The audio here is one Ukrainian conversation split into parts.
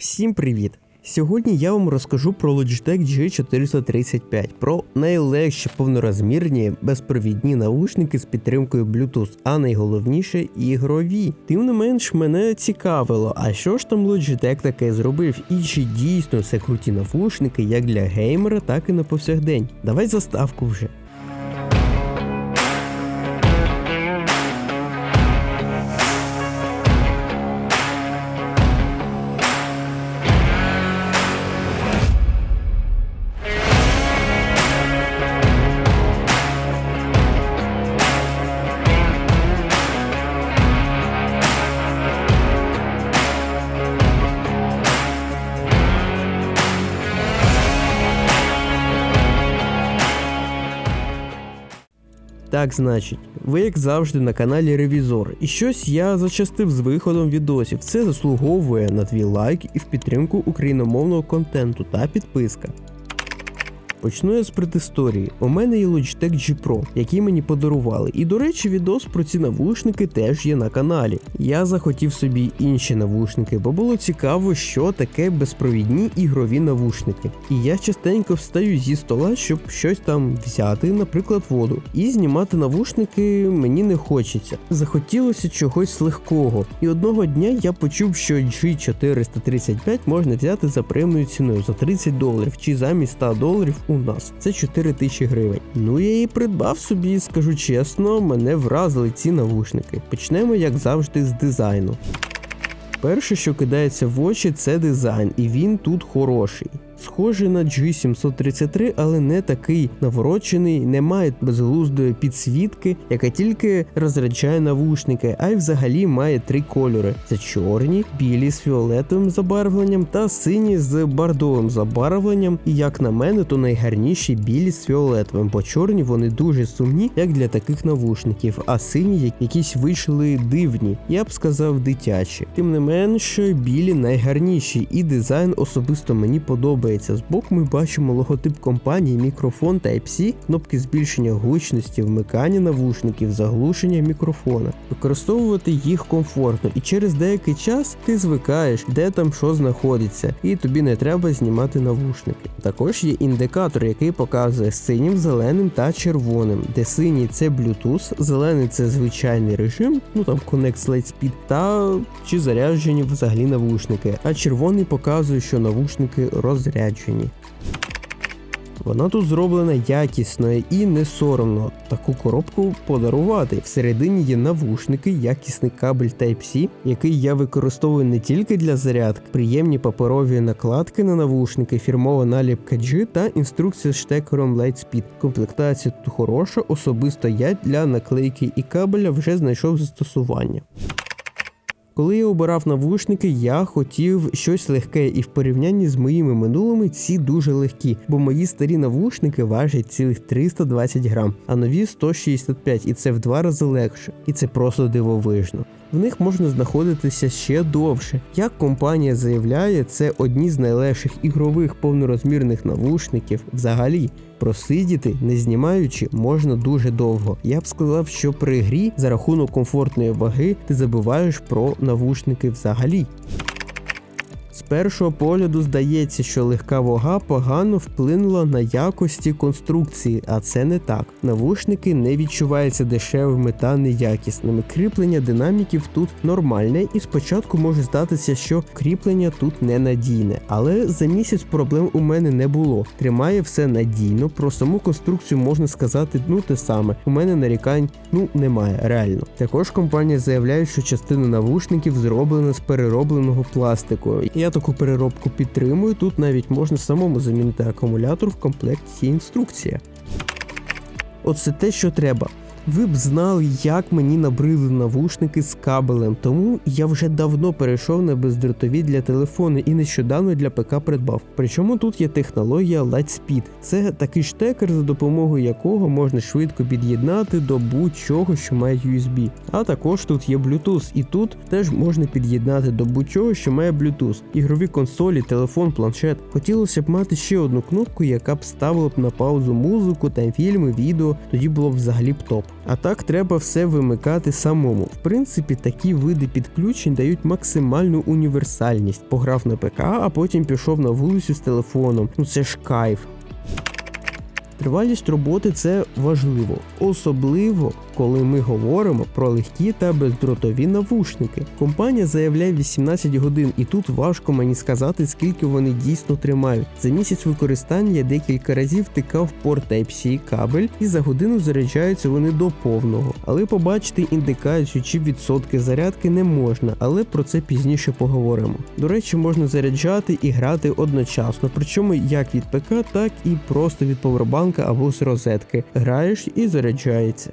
Всім привіт! Сьогодні я вам розкажу про Logitech G435, про найлегші повнорозмірні безпровідні наушники з підтримкою Bluetooth, а найголовніше ігрові. Тим не менш, мене цікавило, а що ж там Logitech таке зробив, і чи дійсно це круті навушники як для геймера, так і на повсякдень. Давай заставку вже. Так, значить, ви як завжди на каналі Ревізор. І щось я зачастив з виходом відосів. Це заслуговує на твій лайк і в підтримку україномовного контенту та підписка. Почну я з предісторії. У мене є Logitech G Pro, який мені подарували. І до речі, відос про ці навушники теж є на каналі. Я захотів собі інші навушники, бо було цікаво, що таке безпровідні ігрові навушники. І я частенько встаю зі стола, щоб щось там взяти, наприклад, воду. І знімати навушники мені не хочеться. Захотілося чогось легкого. І одного дня я почув, що G435 можна взяти за приємною ціною за 30 доларів чи замість 100 доларів у нас. Це 4 тисячі гривень. Ну я її придбав собі, скажу чесно, мене вразили ці навушники. Почнемо, як завжди, з дизайну. Перше, що кидається в очі, це дизайн, і він тут хороший. Схожий на G733, але не такий наворочений, не має безглуздої підсвітки, яка тільки розряджає навушники, а й взагалі має три кольори: це чорні, білі з фіолетовим забарвленням та сині з бордовим забарвленням. І як на мене, то найгарніші білі з фіолетовим, бо чорні вони дуже сумні, як для таких навушників, а сині якісь вийшли дивні, я б сказав, дитячі. Тим не менше, білі найгарніші, і дизайн особисто мені подобається. Збоку ми бачимо логотип компанії, мікрофон Type-C, кнопки збільшення гучності, вмикання навушників, заглушення мікрофона. Використовувати їх комфортно, і через деякий час ти звикаєш, де там що знаходиться, і тобі не треба знімати навушники. Також є індикатор, який показує синім, зеленим та червоним, де синій це Bluetooth, зелений це звичайний режим, ну там Connect Light Speed, та чи заряджені взагалі навушники, а червоний показує, що навушники розряджені. Вона тут зроблена якісно і не соромно таку коробку подарувати. Всередині є навушники, якісний кабель Type-C, який я використовую не тільки для зарядки, приємні паперові накладки на навушники, фірмова наліпка G та інструкція з штекером Lightspeed. Комплектація тут хороша, особисто я для наклейки і кабеля вже знайшов застосування. Коли я обирав навушники, я хотів щось легке, і в порівнянні з моїми минулими ці дуже легкі, бо мої старі навушники важать цілих 320 грам, а нові 165, і це в два рази легше. І це просто дивовижно. В них можна знаходитися ще довше. Як компанія заявляє, це одні з найлегших ігрових повнорозмірних навушників взагалі. Просидіти, не знімаючи, можна дуже довго. Я б сказав, що при грі за рахунок комфортної ваги ти забуваєш про навушники взагалі. З першого погляду здається, що легка вага погано вплинула на якості конструкції, а це не так. Навушники не відчуваються дешевими та неякісними. Кріплення динаміків тут нормальне, і спочатку може здатися, що кріплення тут ненадійне. Але за місяць проблем у мене не було. Тримає все надійно, про саму конструкцію можна сказати ну те саме. У мене нарікань ну немає, реально. Також компанія заявляє, що частина навушників зроблена з переробленого пластику. Я таку переробку підтримую. Тут навіть можна самому замінити акумулятор в комплекті інструкція. Оце те, що треба. Ви б знали, як мені набрили навушники з кабелем, тому я вже давно перейшов на бездротові для телефону і нещодавно для ПК придбав. Причому тут є технологія Lightspeed. Це такий штекер, за допомогою якого можна швидко під'єднати до будь-чого, що має USB. А також тут є Bluetooth, і тут теж можна під'єднати до будь-чого, що має Bluetooth. Ігрові консолі, телефон, планшет. Хотілося б мати ще одну кнопку, яка б ставила б на паузу музику, там фільми, відео, тоді було б взагалі б топ. А так треба все вимикати самому. В принципі, такі види підключень дають максимальну універсальність. Пограв на ПК, а потім пішов на вулицю з телефоном. Ну це ж кайф. Тривалість роботи це важливо, особливо коли ми говоримо про легкі та бездротові навушники. Компанія заявляє 18 годин, і тут важко мені сказати, скільки вони дійсно тримають. За місяць використання я декілька разів втикав в порт Type-C кабель, і за годину заряджаються вони до повного. Але побачити індикацію чи відсотки зарядки не можна, але про це пізніше поговоримо. До речі, можна заряджати і грати одночасно, причому як від ПК, так і просто від повербанка або з розетки. Граєш і заряджається.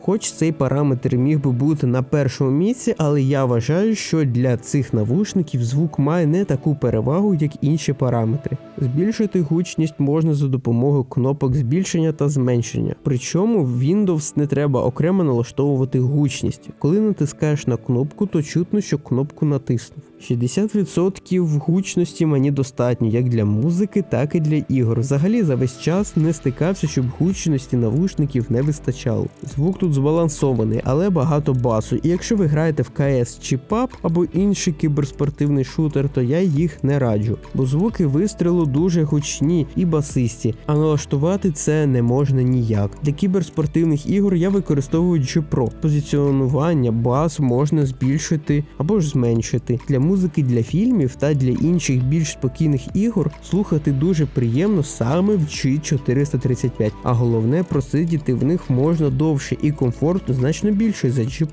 Хоч цей параметр міг би бути на першому місці, але я вважаю, що для цих навушників звук має не таку перевагу, як інші параметри. Збільшити гучність можна за допомогою кнопок збільшення та зменшення. Причому в Windows не треба окремо налаштовувати гучність. Коли натискаєш на кнопку, то чутно, що кнопку натиснув. 60% гучності мені достатньо як для музики, так і для ігор. Взагалі за весь час не стикався, щоб гучності навушників не вистачало. Звук тут збалансований, але багато басу. І якщо ви граєте в КС чи PUBG або інший кіберспортивний шутер, то я їх не раджу, бо звуки вистрілу дуже гучні і басисті, а налаштувати це не можна ніяк. Для кіберспортивних ігор я використовую G-Pro. Позиціонування бас можна збільшити або ж зменшити. Для музики для фільмів та для інших більш спокійних ігор слухати дуже приємно саме в G435, а головне просидіти в них можна довше і комфорту значно більше за G.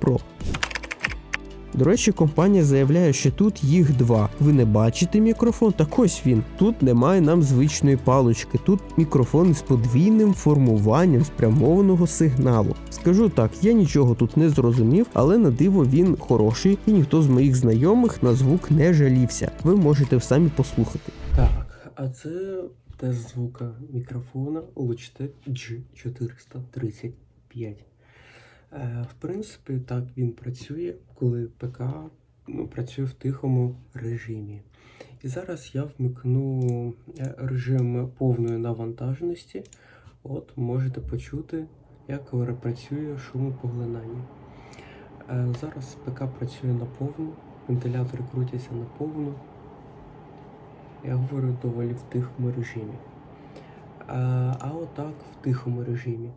До речі, компанія заявляє, що тут їх два. Ви не бачите мікрофон? Так ось він. Тут немає нам звичної палочки. Тут мікрофон з подвійним формуванням спрямованого сигналу. Скажу так, я нічого тут не зрозумів, але на диво він хороший і ніхто з моїх знайомих на звук не жалівся. Ви можете самі послухати. Так, а це тест звука мікрофона Logitech G435. Е, в принципі, так він працює, коли ПК ну, працює в тихому режимі. І зараз я вмикну е, режим повної навантаженості. От можете почути, як працює шумопоглинання. Е, Зараз ПК працює на повну, вентилятори крутяться на повну. Я говорю доволі в тихому режимі. А, отак в тихому режимі.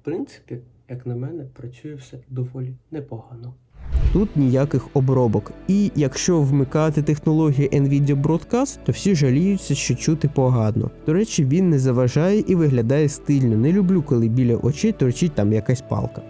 В принципі, як на мене, працює все доволі непогано. Тут ніяких обробок. І якщо вмикати технологію Nvidia Broadcast, то всі жаліються, що чути погано. До речі, він не заважає і виглядає стильно. Не люблю, коли біля очей торчить там якась палка.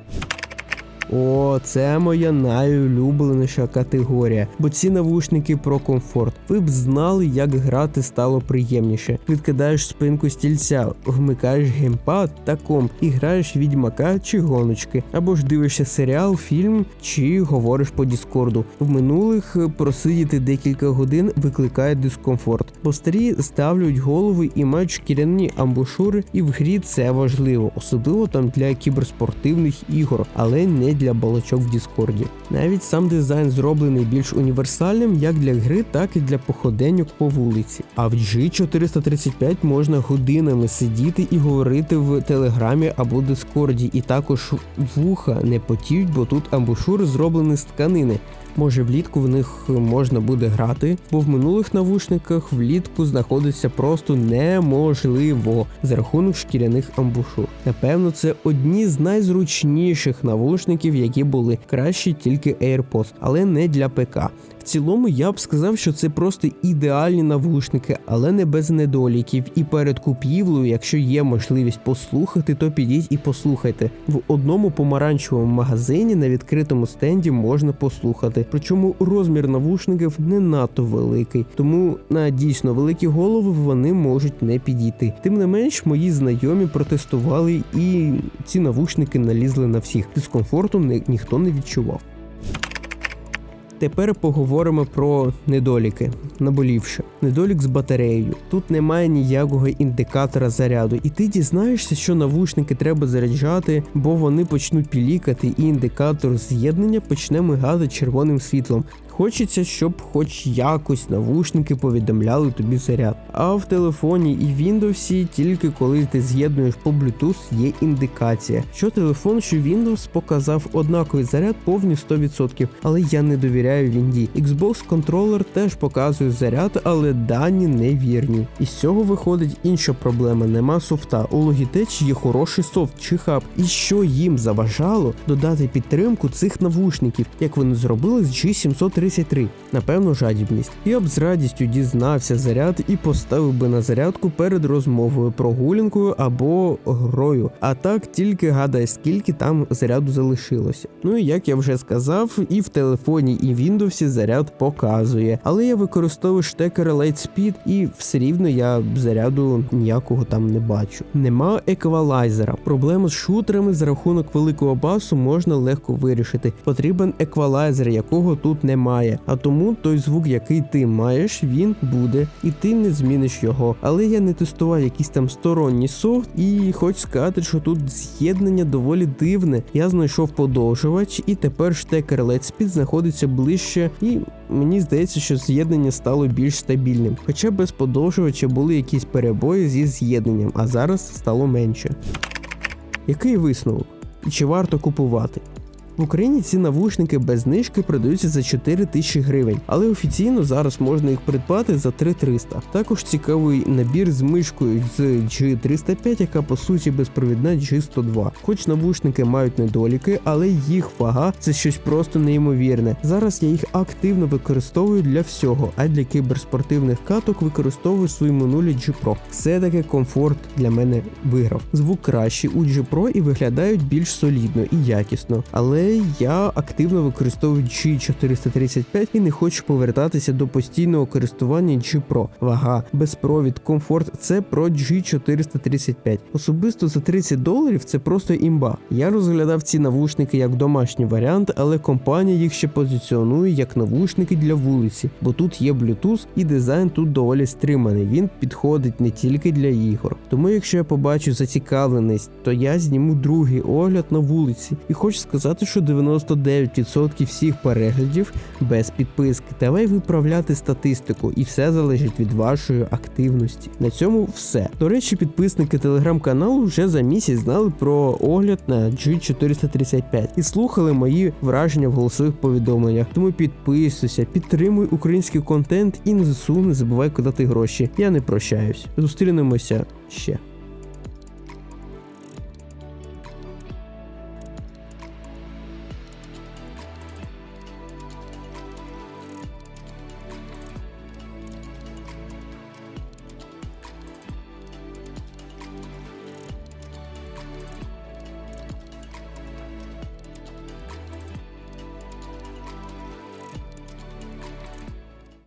О, це моя найулюбленіша категорія, бо ці навушники про комфорт. Ви б знали, як грати стало приємніше. Відкидаєш спинку стільця, вмикаєш геймпад та комп і граєш відьмака чи гоночки, або ж дивишся серіал, фільм чи говориш по Діскорду. В минулих просидіти декілька годин викликає дискомфорт, бо старі ставлять голови і мають шкіряні амбушури, і в грі це важливо, особливо там для кіберспортивних ігор, але не для балачок в Діскорді. Навіть сам дизайн зроблений більш універсальним як для гри, так і для походеньок по вулиці. А в G435 можна годинами сидіти і говорити в телеграмі або Дискорді, і також вуха не потіють, бо тут амбушури зроблені з тканини. Може, влітку в них можна буде грати, бо в минулих навушниках влітку знаходиться просто неможливо за рахунок шкіряних амбушур. Напевно, це одні з найзручніших навушників, які були кращі тільки AirPods, але не для ПК. Цілому я б сказав, що це просто ідеальні навушники, але не без недоліків. І перед купівлею, якщо є можливість послухати, то підіть і послухайте. В одному помаранчевому магазині на відкритому стенді можна послухати. Причому розмір навушників не надто великий, тому на дійсно великі голови вони можуть не підійти. Тим не менш, мої знайомі протестували і ці навушники налізли на всіх. Дискомфорту ні- ніхто не відчував. Тепер поговоримо про недоліки. Наболівши. Недолік з батареєю. Тут немає ніякого індикатора заряду, і ти дізнаєшся, що навушники треба заряджати, бо вони почнуть пілікати, і індикатор з'єднання почне мигати червоним світлом. Хочеться, щоб хоч якось навушники повідомляли тобі заряд. А в телефоні і Windows тільки коли ти з'єднуєш по Bluetooth є індикація, що телефон, що Windows показав однаковий заряд повні 100%, але я не довіряю Вінді. Xbox контролер теж показує заряд, але дані невірні. І з цього виходить інша проблема: нема софта. У Logitech є хороший софт чи хаб. І що їм заважало додати підтримку цих навушників, як вони зробили з G733? Напевно, жадібність. Я б з радістю дізнався заряд і поставив би на зарядку перед розмовою, прогулянкою або грою. А так тільки гадай, скільки там заряду залишилося. Ну і як я вже сказав, і в телефоні, і в Windows заряд показує. Але я використовую штекер Lightspeed і все рівно я заряду ніякого там не бачу. Нема еквалайзера. Проблему з шутерами за рахунок великого басу можна легко вирішити. Потрібен еквалайзер, якого тут немає. А тому той звук, який ти маєш, він буде, і ти не зміниш його. Але я не тестував якийсь там сторонній софт, і хочу сказати, що тут з'єднання доволі дивне. Я знайшов подовжувач, і тепер штекер Lightspeed знаходиться ближче, і мені здається, що з'єднання стало більш стабільним. Хоча без подовжувача були якісь перебої зі з'єднанням, а зараз стало менше. Який висновок? І чи варто купувати? В Україні ці навушники без знижки продаються за 4 тисячі гривень, але офіційно зараз можна їх придбати за 3300. Також цікавий набір з мишкою з G305, яка по суті безпровідна G102. Хоч навушники мають недоліки, але їх вага це щось просто неймовірне. Зараз я їх активно використовую для всього, а для кіберспортивних каток використовую свої минулі G Pro. Все таки комфорт для мене виграв. Звук кращий у G Pro і виглядають більш солідно і якісно, але я активно використовую G435 і не хочу повертатися до постійного користування G Pro. Вага, безпровід, комфорт це про G435. Особисто за 30 доларів це просто імба. Я розглядав ці навушники як домашній варіант, але компанія їх ще позиціонує як навушники для вулиці, бо тут є Bluetooth і дизайн тут доволі стриманий. Він підходить не тільки для ігор. Тому, якщо я побачу зацікавленість, то я зніму другий огляд на вулиці. І хочу сказати, що 99% всіх переглядів без підписки. Давай виправляти статистику, і все залежить від вашої активності. На цьому все. До речі, підписники телеграм-каналу вже за місяць знали про огляд на G435 і слухали мої враження в голосових повідомленнях. Тому підписуйся, підтримуй український контент і на ЗСУ не забувай кидати гроші. Я не прощаюсь. Зустрінемося ще.